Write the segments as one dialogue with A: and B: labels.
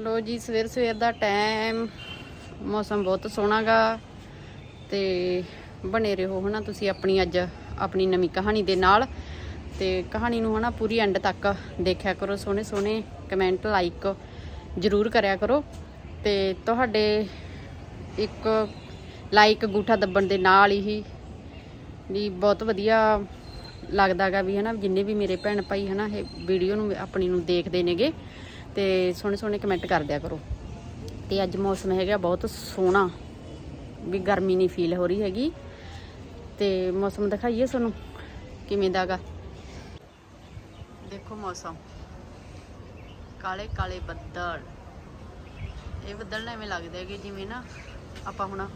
A: ਲੋ ਜੀ, ਸਵੇਰ ਸਵੇਰ ਦਾ ਟਾਈਮ ਮੌਸਮ ਬਹੁਤ ਸੋਹਣਾਗਾ ਤੇ ਬਣੇ ਰਹੋ ਹਨਾ ਤੁਸੀਂ ਆਪਣੀ ਅੱਜ, ਆਪਣੀ ਨਵੀਂ ਕਹਾਣੀ ਦੇ ਨਾਲ ਤੇ ਕਹਾਣੀ ਨੂੰ ਹਨਾ ਪੂਰੀ ਐਂਡ ਤੱਕ ਦੇਖਿਆ ਕਰੋ, ਸੋਹਣੇ ਸੋਹਣੇ ਕਮੈਂਟ ਲਾਈਕ ਜਰੂਰ ਕਰਿਆ ਕਰੋ ਤੇ ਤੁਹਾਡੇ ਇੱਕ ਲਾਈਕ ਅੰਗੂਠਾ ਦੱਬਣ ਦੇ ਨਾਲ ਹੀ ਵੀ ਬਹੁਤ ਵਧੀਆ ਲੱਗਦਾਗਾ ਵੀ ਹਨਾ, ਜਿੰਨੇ ਵੀ ਮੇਰੇ ਭੈਣ ਭਾਈ ਹਨਾ, ਇਹ ਵੀਡੀਓ ਨੂੰ, ਆਪਣੀ ਨੂੰ ਦੇਖਦੇ ਨੇਗੇ। ਤੇ ਸੋਹਣੇ ਸੋਹਣੇ ਕਮੈਂਟ ਕਰ ਦਿਆ ਕਰੋ। ਤੇ ਅੱਜ ਮੌਸਮ ਹੈਗਾ ਬਹੁਤ ਸੋਹਣਾ। ਵੀ ਗਰਮੀ ਨਹੀਂ ਫੀਲ ਹੋ ਰਹੀ ਹੈਗੀ। ਤੇ ਮੌਸਮ ਦਿਖਾਈਏ ਤੁਹਾਨੂੰ। ਕਿਵੇਂ ਦਾਗਾ ਦੇਖੋ ਮੌਸਮ। ਕਾਲੇ ਕਾਲੇ ਬੱਦਲ। ਇਹ ਬੱਦਲ ਨਾ ਐਵੇਂ ਲੱਗਦੇ ਹੈਗੇ ਜਿਵੇਂ ਨਾ ਆਪਾਂ ਹੁਣ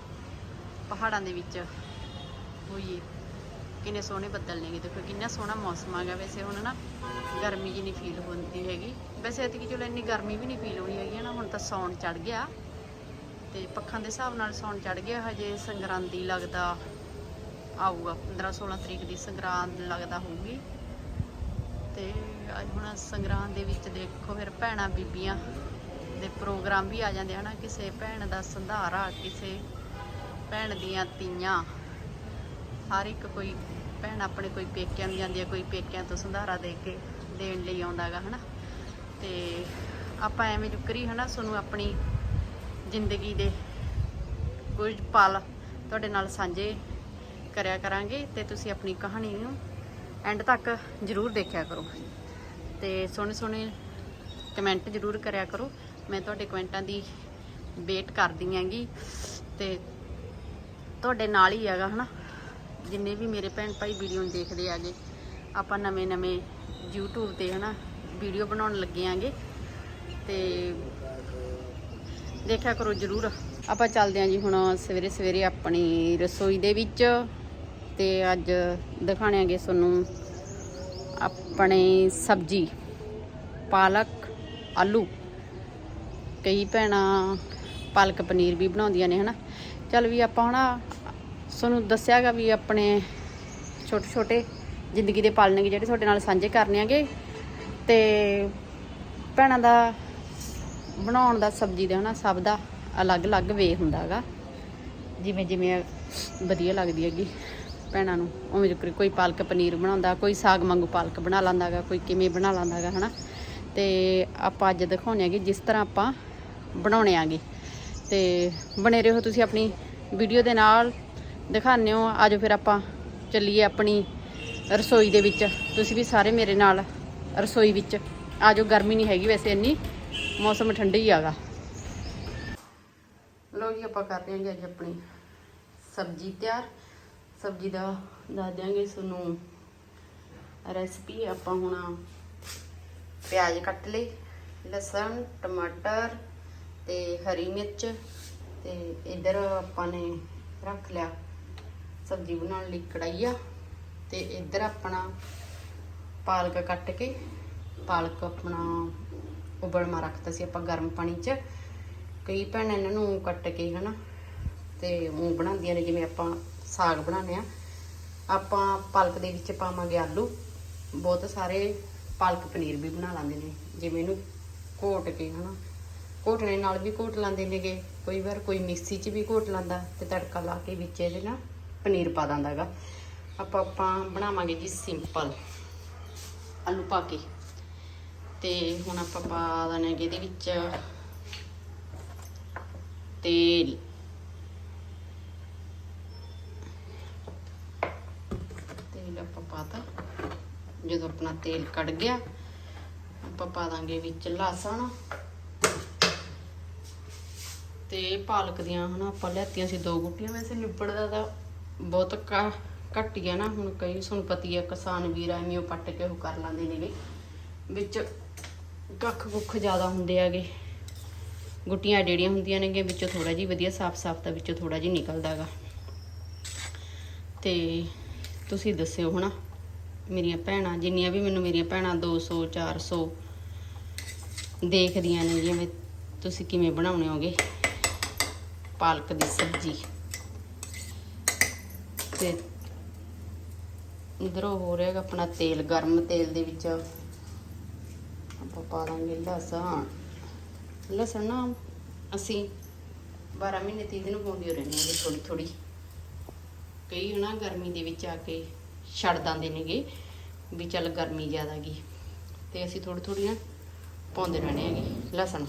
A: ਪਹਾੜਾਂ ਦੇ ਵਿੱਚ ਹੋਈਏ। ਕਿੰਨੇ ਸੋਹਣੇ ਬੱਦਲ ਨੇਗੇ। ਦੇਖੋ ਕਿੰਨਾ ਸੋਹਣਾ ਮੌਸਮ ਆ ਗਿਆ। ਵੈਸੇ ਹੁਣ ਨਾ ਗਰਮੀ ਜੀ ਨਹੀਂ ਫੀਲ ਹੁੰਦੀ ਹੈਗੀ। ਵੈਸੇ ਐਤਕੀ ਚਲੋ ਇੰਨੀ ਗਰਮੀ ਵੀ ਨਹੀਂ ਫੀਲ ਹੋਣੀ ਹੈਗੀ ਨਾ ਹੁਣ ਤਾਂ ਸੌਣ ਚੜ ਗਿਆ। ਤੇ ਪੱਖਾਂ ਦੇ ਹਿਸਾਬ ਨਾਲ ਸੌਣ ਚੜ ਗਿਆ, ਹਜੇ ਸੰਗਰਾਂਦੀ ਲੱਗਦਾ ਆਊਗਾ 15 16 ਤਰੀਕ ਦੀ ਸੰਗਰਾਂਦ ਲੱਗਦਾ ਹੋਊਗੀ। ਤੇ ਅੱਜ ਹੁਣ ਸੰਗਰਾਂਦ ਦੇ ਵਿੱਚ ਦੇਖੋ ਫਿਰ ਭੈਣਾਂ ਬੀਬੀਆਂ ਦੇ ਪ੍ਰੋਗਰਾਮ ਵੀ ਆ ਜਾਂਦੇ ਹਨਾ, ਕਿਸੇ ਭੈਣ ਦਾ ਸੰਧਾਰਾ, ਕਿਸੇ ਭੈਣ ਦੀਆਂ ਤੀਆਂ। ਹਰ ਇੱਕ ਕੋਈ ਭੈਣ ਆਪਣੇ ਕੋਈ ਪੇਕਿਆਂ ਨੂੰ ਜਾਂਦੀ ਹੈ ਕੋਈ ਪੇਕਿਆਂ ਤੋਂ ਸੰਧਾਰਾ ਦੇ ਕੇ ਦੇਣ ਲਈ ਆਉਂਦਾਗਾ ਹਨਾ। ਤੇ ਆਪਾਂ ਐਵੇਂ ਜੁਕਰੀ ਹਨਾ, ਤੁਹਾਨੂੰ ਆਪਣੀ ਜ਼ਿੰਦਗੀ ਦੇ ਕੁਝ ਪਲ ਤੁਹਾਡੇ ਨਾਲ ਸਾਂਝੇ ਕਰਿਆ ਕਰਾਂਗੇ ਤੇ ਤੁਸੀਂ ਆਪਣੀ ਕਹਾਣੀ ਨੂੰ ਐਂਡ ਤੱਕ ਜਰੂਰ ਦੇਖਿਆ ਕਰੋ। ਤੇ ਸੋਹਣੇ ਸੋਹਣੇ ਕਮੈਂਟ ਜਰੂਰ ਕਰਿਆ ਕਰੋ। ਮੈਂ ਤੁਹਾਡੇ ਕਮੈਂਟਾਂ ਦੀ ਵੇਟ ਕਰਦੀ ਆਂਗੀ ਤੇ ਤੁਹਾਡੇ ਨਾਲ ਹੀ ਹੈਗਾ, ਹਨਾ। ਜਿੰਨੇ ਵੀ ਮੇਰੇ ਭੈਣ ਭਾਈ ਵੀਡੀਓ ਨੂੰ ਦੇਖਦੇ ਆਗੇ ਆਪਾਂ ਨਵੇਂ ਨਵੇਂ YouTube ਤੇ, ਹਨਾ ਵੀਡੀਓ ਬਣਾਉਣ ਲੱਗੇ ਆਂਗੇ। ਤੇ ਦੇਖਿਆ ਕਰੋ ਜਰੂਰ। ਆਪਾਂ ਚੱਲਦੇ ਆਂ ਜੀ ਹੁਣ ਸਵੇਰੇ ਸਵੇਰੇ ਆਪਣੀ ਰਸੋਈ ਦੇ ਵਿੱਚ। ਤੇ ਅੱਜ ਦਿਖਾਣਾਂਗੇ ਤੁਹਾਨੂੰ ਆਪਣੇ ਸਬਜ਼ੀ, ਪਾਲਕ, ਆਲੂ। ਕਈ ਭੈਣਾਂ ਪਾਲਕ ਪਨੀਰ ਵੀ ਬਣਾਉਂਦੀਆਂ ਨੇ, ਹਨਾ? ਚੱਲ ਵੀ ਆਪਾਂ ਹੁਣ ਤੁਹਾਨੂੰ ਦੱਸਿਆਗਾ ਵੀ ਆਪਣੇ ਛੋਟੇ ਛੋਟੇ ਜ਼ਿੰਦਗੀ ਦੇ ਪਲ ਨੇ ਜਿਹੜੇ ਤੁਹਾਡੇ ਨਾਲ ਸਾਂਝੇ ਕਰਨੇ ਆਗੇ। ਤੇ ਭੈਣਾਂ ਦਾ ਬਣਾਉਣ ਦਾ, ਸਬਜ਼ੀ ਦਾ ਹਨਾ, ਸਭ ਦਾ ਅਲੱਗ-ਅਲੱਗ ਵੇ ਹੁੰਦਾਗਾ ਜਿਵੇਂ ਜਿਵੇਂ ਵਧੀਆ ਲੱਗਦੀ ਹੈਗੀ ਭੈਣਾਂ ਨੂੰ। ਉਵੇਂ ਜਿਕਰ ਕੋਈ ਪਾਲਕ ਪਨੀਰ ਬਣਾਉਂਦਾ, ਕੋਈ ਸਾਗ ਵਾਂਗੂ ਪਾਲਕ ਬਣਾ ਲੈਂਦਾਗਾ ਕੋਈ ਕਿਵੇਂ ਬਣਾ ਲੈਂਦਾਗਾ ਹਨਾ। ਤੇ ਆਪਾਂ ਅੱਜ ਦਿਖਾਉਣੇ ਆਗੇ ਜਿਸ ਤਰ੍ਹਾਂ ਆਪਾਂ ਬਣਾਉਣੇ ਆਗੇ ਤੇ ਬਣੇ ਰਹੋ ਤੁਸੀਂ ਆਪਣੀ ਵੀਡੀਓ ਦੇ ਨਾਲ, ਦਿਖਾਉਂਦੇ ਹੋ। ਆਜੋ ਫਿਰ ਆਪਾਂ ਚੱਲੀਏ ਆਪਣੀ ਰਸੋਈ ਦੇ ਵਿੱਚ। ਤੁਸੀਂ ਵੀ ਸਾਰੇ ਮੇਰੇ ਨਾਲ ਰਸੋਈ ਵਿੱਚ। ਆ ਜਾਓ, ਗਰਮੀ ਨਹੀਂ ਹੈਗੀ ਵੈਸੇ ਇੰਨੀ। ਮੌਸਮ ਠੰਡਾ ਹੀ ਆਗਾ। ਲੋ ਜੀ, ਆਪਾਂ ਕਰ ਰਹੇ ਹਾਂ ਅੱਜ ਆਪਣੀ ਸਬਜ਼ੀ ਤਿਆਰ। ਸਬਜ਼ੀ ਦਾ ਦੱਸ ਦਿਆਂਗੇ ਤੁਹਾਨੂੰ ਰੈਸਪੀ। ਆਪਾਂ ਹੁਣ ਪਿਆਜ਼ ਕੱਟ ਲਈ ਲਸਣ, ਟਮਾਟਰ ਤੇ ਹਰੀ ਮਿਰਚ ਤੇ ਇਧਰ ਆਪਾਂ ਨੇ ਰੱਖ ਲਿਆ। ਸਬਜ਼ੀ ਬਣਾਉਣ ਲਈ ਕੜਾਈਆ ਤੇ ਇਧਰ ਆਪਣਾ ਪਾਲਕ ਕੱਟ ਕੇ ਪਾਲਕ ਆਪਣਾ ਉਬਲਮਾ ਰੱਖਤਾ ਸੀ ਆਪਾਂ ਗਰਮ ਪਾਣੀ 'ਚ। ਕਈ ਭੈਣਾਂ ਇਹਨਾਂ ਨੂੰ ਕੱਟ ਕੇ ਹਨਾ ਤੇ ਉਹ ਬਣਾਉਂਦੀਆਂ ਨੇ, ਜਿਵੇਂ ਆਪਾਂ ਸਾਗ ਬਣਾਉਂਦੇ ਆ ਆਪਾਂ ਪਾਲਕ ਦੇ ਵਿੱਚ ਪਾਵਾਂਗੇ ਆਲੂ, ਬਹੁਤ ਸਾਰੇ ਪਾਲਕ ਪਨੀਰ ਵੀ ਬਣਾ ਲੈਂਦੇ ਨੇ, ਜਿਵੇਂ ਇਹਨੂੰ ਘੋਟ ਕੇ ਹਨਾ। ਘੋਟਣੇ ਨਾਲ ਵੀ ਘੋਟ ਲਾਂਦੇ ਨੇਗੇ, ਕੋਈ ਵਾਰ ਕੋਈ ਮਿਕਸੀ 'ਚ ਵੀ ਘੋਟ ਲਾਂਦਾ ਤੇ ਤੜਕਾ ਲਾ ਕੇ ਵਿੱਚ ਇਹਦੇ ਨਾਲ ਪਨੀਰ ਪਾ ਦਿੰਦਾਗਾ ਆਪਾਂ ਆਪਾਂ ਬਣਾਵਾਂਗੇ ਜੀ ਸਿੰਪਲ ਆਲੂ ਪਾ ਕੇ। ਤੇ ਹੁਣ ਆਪਾਂ ਪਾ ਦਣੇ ਇਹਦੇ ਵਿੱਚ ਤੇਲ। ਤੇਲ ਆਪਾਂ ਪਾਤਾ। ਜਦੋਂ ਆਪਣਾ ਤੇਲ ਕੜ ਗਿਆ, ਆਪਾਂ ਪਾ ਦਾਂਗੇ ਵਿੱਚ ਲਸਣ। ਤੇ ਪਾਲਕ ਦੀਆਂ ਹਨਾ ਆਪਾਂ ਲੈਤੀਆਂ ਸੀ ਦੋ ਗੁੱਟੀਆਂ, ਵੈਸੇ ਨਿਬੜਦਾ ਤਾਂ ਬਹੁਤ ਘ- ਘੱਟ ਗਿਆ ਨਾ, ਹੁਣ ਕਈ ਤੁਹਾਨੂੰ ਪਤੀ ਆ, ਕਿਸਾਨ ਵੀਰ ਐਵੇਂ ਉਹ ਪੱਟ ਕੇ ਉਹ ਕਰ ਲੈਂਦੇ ਨੇਗੇ ਵਿੱਚ ਕੱਖ ਕੁੱਖ ਜ਼ਿਆਦਾ ਹੁੰਦੇ ਆਗੇ ਗੁੱਟੀਆਂ ਡੇੜੀਆਂ ਹੁੰਦੀਆਂ ਨੇਗੇ ਵਿੱਚੋਂ ਥੋੜਾ ਜਿਹਾ ਵਧੀਆ ਸਾਫ਼-ਸਾਫ਼ ਤਾਂ ਵਿੱਚੋਂ ਥੋੜਾ ਜਿਹਾ ਨਿਕਲਦਾਗਾ ਤੇ ਤੁਸੀਂ ਦੱਸਿਓ ਹਨਾ, ਮੇਰੀਆਂ ਭੈਣਾਂ, ਜਿੰਨੀਆਂ ਵੀ ਮੈਨੂੰ ਮੇਰੀਆਂ ਭੈਣਾਂ 200 400 ਦੇਖਦੀਆਂ ਨੇ ਜਿਵੇਂ ਤੁਸੀਂ ਕਿਵੇਂ ਬਣਾਉਣੇ ਹੋਗੇ? ਪਾਲਕ ਦੀ ਸਬਜ਼ੀ। ਤੇ ਇਧਰੋਂ ਹੋ ਰਿਹਾ ਆਪਣਾ ਤੇਲ, ਗਰਮ ਤੇਲ ਦੇ ਵਿੱਚ। ਆਪਾਂ ਪਾ ਦਾਂਗੇ ਲਸਣ। ਲਸਣ ਨਾ ਅਸੀਂ 12 ਮਹੀਨੇ 30 ਦਿਨ ਪਾਉਂਦੇ ਰਹਿੰਦੇ ਹਾਂ ਥੋੜੀ ਥੋੜੀ ਕਈ ਨਾ ਗਰਮੀ ਦੇ ਵਿੱਚ ਆ ਕੇ ਛੱਡ ਦਿੰਦੇ ਨੇਗੇ ਵੀ ਚੱਲ ਗਰਮੀ ਜ਼ਿਆਦਾ ਗਈ ਤੇ ਅਸੀਂ ਥੋੜੀ ਥੋੜੀ ਨਾ ਪਾਉਂਦੇ ਰਹਿੰਦੇ ਹੈਗੇ ਲਸਣ।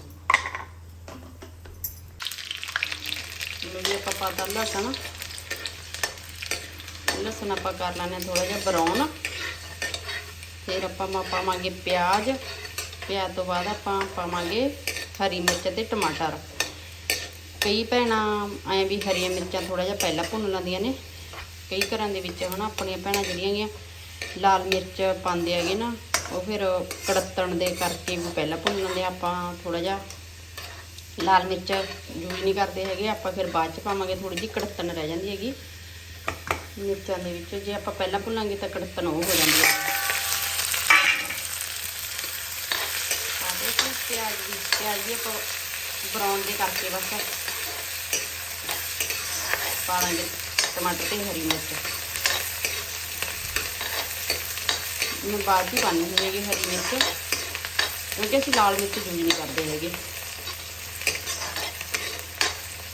A: ਲੋ ਜੀ ਆਪਾਂ ਪਾਤਾ ਲਸਣ। ਲਸਣ ਆਪਾਂ ਕਰ ਲੈਣੇ ਥੋੜਾ ਜਿਹਾ ਬਰਾਊਨ ਫਿਰ ਆਪਾਂ ਮਾ ਪਾਵਾਂਗੇ ਪਿਆਜ਼। ਪਿਆਜ਼ ਤੋਂ ਬਾਅਦ ਆਪਾਂ ਪਾਵਾਂਗੇ ਹਰੀ ਮਿਰਚ ਤੇ ਟਮਾਟਰ। ਕਈ ਭੈਣਾਂ ਐ ਵੀ ਹਰੀਆਂ ਮਿਰਚਾਂ ਥੋੜਾ ਜਿਹਾ ਪਹਿਲਾਂ ਭੁੰਨ ਲੈਂਦੀਆਂ ਨੇ। ਕਈ ਘਰਾਂ ਦੇ ਵਿੱਚ ਹਨਾ ਆਪਣੀਆਂ ਭੈਣਾਂ ਜਿਹੜੀਆਂ ਗੀਆਂ ਲਾਲ ਮਿਰਚ ਪਾਉਂਦੇ ਹੈਗੇ ਨਾ, ਉਹ ਫਿਰ ਕੜੱਤਣ ਦੇ ਕਰਕੇ ਵੀ ਪਹਿਲਾਂ ਭੁੰਨ ਲੈਂਦੇ ਆਪਾਂ ਥੋੜਾ ਜਿਹਾ ਲਾਲ ਮਿਰਚ ਯੂਜ਼ ਨਹੀਂ ਕਰਦੇ ਹੈਗੇ। ਆਪਾਂ ਫਿਰ ਬਾਅਦ ਚ ਪਾਵਾਂਗੇ ਥੋੜੀ ਜਿਹੀ ਕੜੱਤਣ ਰਹਿ ਜਾਂਦੀ ਹੈਗੀ। ਮਿਰਚਾਂ ਦੇ ਵਿੱਚ, ਜੇ ਆਪਾਂ ਪਹਿਲਾਂ ਭੁੱਲਾਂਗੇ ਤਾਂ ਕੜਤਣ ਉਹ ਹੋ ਜਾਂਦੀ ਹੈ ਆਦੇ ਕਿ ਪਿਆਜ਼ ਵੀ ਪਿਆਜ਼ ਵੀ ਆਪਾਂ ਬਰਾਊਨ ਦੇ ਕਰਕੇ ਬਸ ਪਾਵਾਂਗੇ ਟਮਾਟਰ ਤੇ ਹਰੀ ਮਿਰਚ। ਮੈਂ ਬਾਅਦ ਹੀ ਪਾਣੀ ਹੈਗੀ ਹਰੀ ਮਿਰਚ, ਕਿਉਂਕਿ ਅਸੀਂ ਲਾਲ ਮਿਰਚ ਯੂਜ਼ ਨਹੀਂ ਕਰਦੇ ਹੈਗੇ।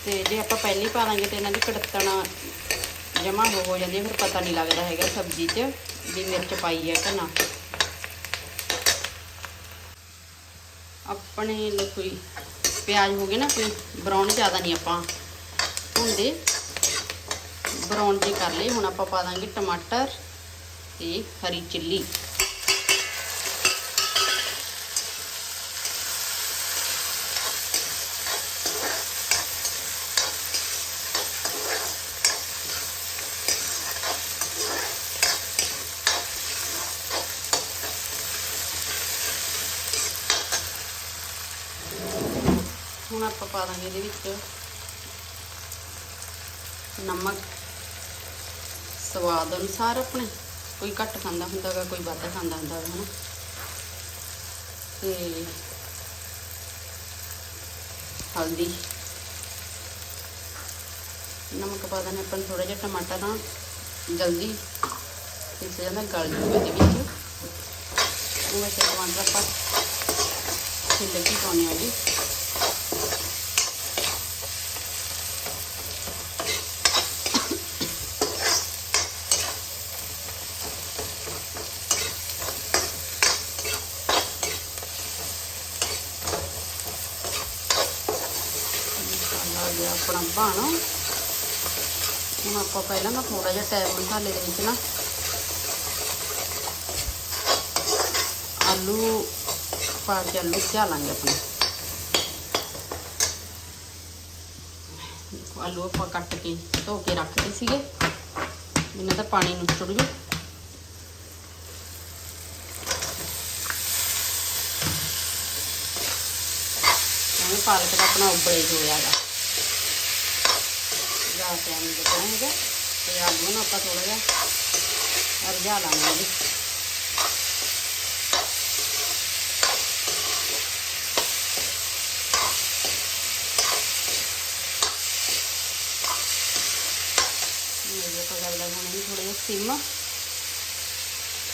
A: ਤੇ ਜੇ ਆਪਾਂ ਪਹਿਲੇ ਹੀ ਪਾ ਲਾਂਗੇ ਤੇ ਇਹਨਾਂ ਦੀ ਕੜਤਣ ਜਮਾ ਹੋ ਜਾਂਦੀ ਫਿਰ ਪਤਾ ਨਹੀਂ ਲੱਗਦਾ ਹੈਗਾ ਸਬਜ਼ੀ 'ਚ ਵੀ ਮਿਰਚ ਪਾਈ ਹੈ ਕਿ ਨਾ। ਆਪਣੇ ਕੋਈ ਪਿਆਜ਼ ਹੋ ਗਏ ਨਾ ਕੋਈ ਬਰਾਊਨ ਜ਼ਿਆਦਾ ਨਹੀਂ ਆਪਾਂ। ਹੁੰਦੇ ਬਰਾਊਨ ਜੇ ਕਰ ਲਏ, ਹੁਣ ਆਪਾਂ ਪਾ ਦਾਂਗੇ ਟਮਾਟਰ ਤੇ ਹਰੀ ਚਿੱਲੀ। ਹੁਣ ਆਪਾਂ ਪਾ ਦਾਂਗੇ ਇਹਦੇ ਵਿੱਚ ਨਮਕ। ਸਵਾਦ ਅਨੁਸਾਰ ਆਪਣੇ। ਕੋਈ ਘੱਟ ਖਾਂਦਾ ਹੁੰਦਾ ਗਾ, ਕੋਈ ਵੱਧ ਖਾਂਦਾ ਹੁੰਦਾ ਗਾ, ਹਨਾ। ਤੇ ਹਲਦੀ। ਨਮਕ ਪਾ ਦਾਂਗੇ ਆਪਾਂ ਥੋੜਾ ਜਿਹਾ ਟਮਾਟਰ ਨਾ ਜਲਦੀ ਇਸ ਜਾਂਦਾ ਗਲ ਜੂਗਾ ਦੇ ਵਿੱਚ। ਉਹ ਵਿੱਚ ਟਮਾਟਰ ਆਪਾਂ ਛਿੱਲ ਕੇ ਪਾਉਣੇ ਆ ਜੀ ਮਸਾਲਾ ਹੋ ਗਿਆ ਹੁਣ ਆਪਾਂ ਪਹਿਲਾਂ ਨਾ ਥੋੜਾ ਜਿਹਾ ਟਾਈਮ ਮਸਾਲੇ ਦੇ ਵਿੱਚ ਨਾ ਆਲੂ ਪਾ ਕੇ ਆਲੂ ਭਿਆ ਲਾਂਗੇ ਆਪਣੇ ਆਲੂ ਆਪਾਂ ਕੱਟ ਕੇ ਧੋ ਕੇ ਰੱਖਦੇ ਸੀਗੇ। ਇਹਨਾਂ ਦਾ ਪਾਣੀ ਨੁਚੜ ਜੂ। ਇਹ ਪਾਲਕ ਦਾ ਆਪਣਾ ਉਬਲੇ ਜੋ ਹੈਗਾ ਜਾ ਟਾਈਮ ਲੱਗਣਾ ਹੈਗਾ ਤੇ ਆਲੂ ਨੂੰ ਆਪਾਂ ਥੋੜਾ ਜਿਹਾ ਅਰਜਾ ਲਾਂਗੇ ਜੀ। ਇਹ ਆਪਾਂ ਗੱਲ ਦਾ ਹੁਣ ਥੋੜਾ ਜਿਹਾ ਸਿਮ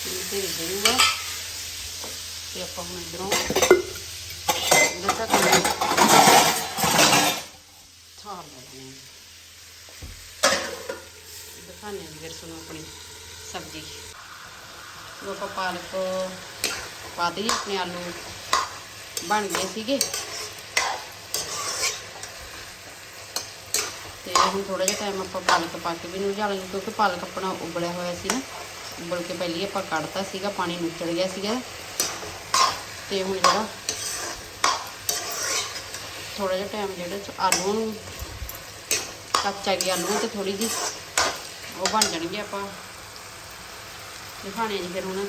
A: ਇਹ ਤੇ ਜਰੂਗਾ ਤੇ ਆਪਾਂ ਹੁਣ ਇਧਰੋਂ ਇਹਦਾ ਤੱਕ ਥਾਲ ਲੈਣੇ ਦਿਖਾਣੇ ਫਿਰ ਤੁਹਾਨੂੰ ਆਪਣੀ ਸਬਜ਼ੀ। ਉਹ ਆਪਾਂ ਪਾਲਕ ਪਾ ਦਈਏ ਆਪਣੇ ਆਲੂ ਬਣ ਗਏ ਸੀਗੇ। ਤੇ ਹੁਣ ਥੋੜਾ ਜਿਹਾ ਟਾਈਮ ਆਪਾਂ ਪਾਲਕ ਪਾ ਕੇ ਵੀ ਨੂੰ ਜਾਲਾਂਗੇ ਕਿਉਂਕਿ ਪਾਲਕ ਆਪਣਾ ਉਬਲਿਆ ਹੋਇਆ ਸੀ ਨਾ। ਉਬਲ ਕੇ ਪਹਿਲੀ ਆਪਾਂ ਕੱਢਤਾ ਸੀਗਾ, ਪਾਣੀ ਨਿਕਲ ਗਿਆ ਸੀਗਾ। ਤੇ ਹੁਣ ਜਿਹੜਾ ਥੋੜਾ ਜਿਹਾ ਟਾਈਮ ਜਿਹੜਾ ਚ ਆਲੂ ਨੂੰ ਕੱਚਾ ਗਿਆ ਆਲੂ ਤੇ ਥੋੜੀ ਜਿਹੀ ਉਹ ਬਣ ਜਾਣਗੇ ਆਪਾਂ। ਦਿਖਾਣੇ ਜੀ ਫਿਰ ਹੁਣ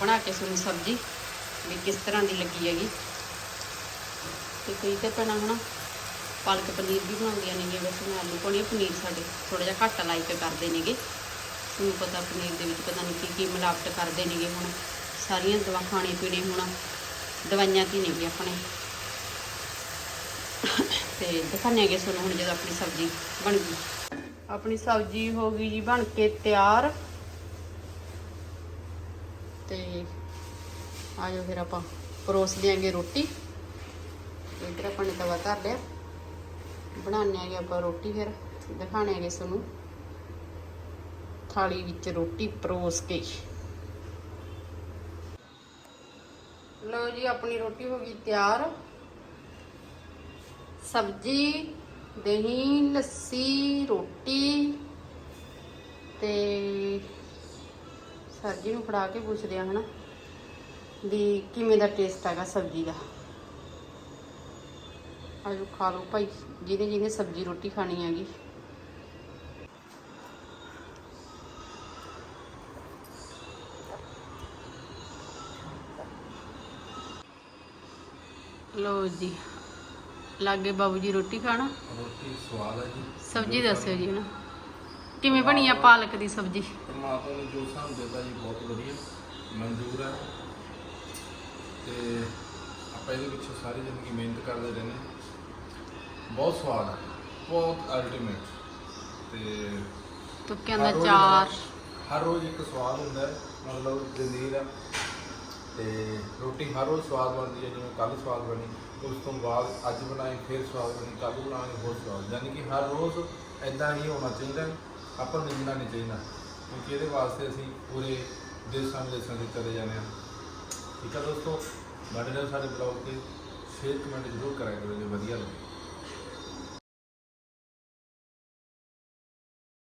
A: ਬਣਾ ਕੇ ਤੁਹਾਨੂੰ ਸਬਜ਼ੀ ਵੀ ਕਿਸ ਤਰ੍ਹਾਂ ਦੀ ਲੱਗੀ ਹੈਗੀ। ਤੇ ਕਈ ਤੇ ਭੈਣਾਂ ਹਨਾ ਪਾਲਕ ਪਨੀਰ ਵੀ ਬਣਾਉਂਦੀਆਂ ਨੇਗੇ ਵੈਸੇ ਮੈਂ ਆਲੂ ਪਾਉਣੀ ਪਨੀਰ ਸਾਡੇ ਥੋੜਾ ਜਿਹਾ ਘੱਟ ਲਾਈਕ ਕਰਦੇ ਨੇਗੇ। ਤੁਹਾਨੂੰ ਪਤਾ ਪਨੀਰ ਦੇ ਵਿੱਚ ਪਤਾ ਨਹੀਂ ਕੀ ਕੀ ਮਿਲਾਵਟ ਕਰਦੇ ਨੇਗੇ ਹੁਣ। ਸਾਰੀਆਂ ਦਵਾ ਖਾਣੇ ਪੀਣੇ ਹੁਣ ਦਵਾਈਆਂ ਕੀ ਨੇਗੇ ਆਪਣੇ। ਤੇ ਦਿਖਾਣੇ ਆਗੇ ਤੁਹਾਨੂੰ ਹੁਣ ਜਦੋਂ ਆਪਣੀ ਸਬਜ਼ੀ ਬਣ ਗਈ। ਆਪਣੀ ਸਬਜ਼ੀ ਹੋ ਗਈ ਜੀ ਬਣ ਕੇ ਤਿਆਰ। ਤੇ ਆਜੋ ਫਿਰ ਆਪਾਂ ਪਰੋਸ ਦਿਆਂਗੇ ਰੋਟੀ। ਇੱਧਰ ਆਪਾਂ ਨੇ ਤਵਾ ਧਰ ਲਿਆ। ਬਣਾਉਂਦੇ ਆਗੇ ਆਪਾਂ ਰੋਟੀ ਫਿਰ ਦਿਖਾਣੇ ਆਗੇ ਤੁਹਾਨੂੰ। ਥਾਲੀ ਵਿੱਚ ਰੋਟੀ ਪਰੋਸ ਕੇ। ਲਓ ਜੀ, ਆਪਣੀ ਰੋਟੀ ਹੋ ਗਈ ਤਿਆਰ। ਸਬਜ਼ੀ ਦਹੀਂ, ਲੱਸੀ, ਰੋਟੀ ਤੇ ਸਰਜੀ ਨੂੰ ਫੜਾ ਕੇ ਪੁੱਛਦੇ ਆ ਹਨਾ ਵੀ ਕਿਵੇਂ ਦਾ ਟੇਸਟ ਹੈਗਾ ਸਬਜ਼ੀ ਦਾ। ਆਜੋ ਖਾ ਲਓ ਭਾਈ, ਜਿਹਨੇ ਜਿਹਨੇ ਸਬਜ਼ੀ ਰੋਟੀ ਖਾਣੀ ਹੈਗੀ। ਲਓ ਜੀ। ਲਾਗੇ ਬਾਬੂ ਜੀ ਰੋਟੀ ਖਾਣਾ?
B: ਰੋਟੀ ਸਵਾਦ ਹੈ ਜੀ।
A: ਸਬਜ਼ੀ ਦੱਸਿਓ ਜੀ ਨਾ ਕਿਵੇਂ ਬਣੀ ਆ ਪਾਲਕ ਦੀ ਸਬਜ਼ੀ?
B: ਪਰਮਾਤਮਾ ਨੇ ਜੋ ਸਾਨੂੰ ਦਿੱਤਾ ਜੀ ਬਹੁਤ ਵਧੀਆ। ਮਨਜ਼ੂਰ ਹੈ ਤੇ ਆਪਾਂ ਇਹਦੇ ਵਿੱਚ ਸਾਰੀ ਜ਼ਿੰਦਗੀ ਮਿਹਨਤ ਕਰਦੇ ਰਹਿੰਦੇ। ਬਹੁਤ ਸਵਾਦ ਹੈ ਬਹੁਤ ਅਲਟੀਮੇਟ ਤੇ
A: ਤੁੱਕਿਆਂ ਦਾ ਚਾਰ।
B: ਹਰ ਰੋਜ਼ ਇੱਕ ਸਵਾਦ ਹੁੰਦਾ ਹੈ। ਮਤਲਬ ਜ਼ਿੰਦਗੀ ਦਾ ਤੇ ਰੋਟੀ ਹਰ ਰੋਜ਼ ਸਵਾਦ ਬਣਦੀ ਹੈ, ਜਿਵੇਂ ਕੱਲ ਸਵਾਦ ਬਣੀ, ਉਸ ਤੋਂ ਬਾਅਦ ਅੱਜ ਬਣਾਈ, ਫਿਰ ਸਵਾਦ ਬਣੀ ਕੱਲ ਬਣਾਵਾਂਗੇ ਹੋਰ ਸਵਾਦ। ਯਾਨੀ ਕਿ ਹਰ ਰੋਜ਼ ਐਦਾਂ ਹੀ ਹੋਣਾ ਚਾਹੀਦਾ ਆਪਾਂ ਨੂੰ ਨਿੰਦਣਾ ਨਹੀਂ ਚਾਹੀਦਾ। ਕਿਉਂਕਿ ਇਹਦੇ ਵਾਸਤੇ ਅਸੀਂ ਪੂਰੇ ਦੇਸ਼ਾਂ ਵਿਦੇਸ਼ਾਂ ਦੇ ਚਲੇ ਜਾਂਦੇ ਹਾਂ। ਠੀਕ ਹੈ ਦੋਸਤੋ ਬਣੇ ਰਹੋ ਸਾਡੇ ਬਲੌਗ ਤੇ ਸ਼ੇਅਰ ਕਮੈਂਟ ਜ਼ਰੂਰ ਕਰਿਆ ਕਰੋ, ਜੇ ਵਧੀਆ ਲੱਗੇ।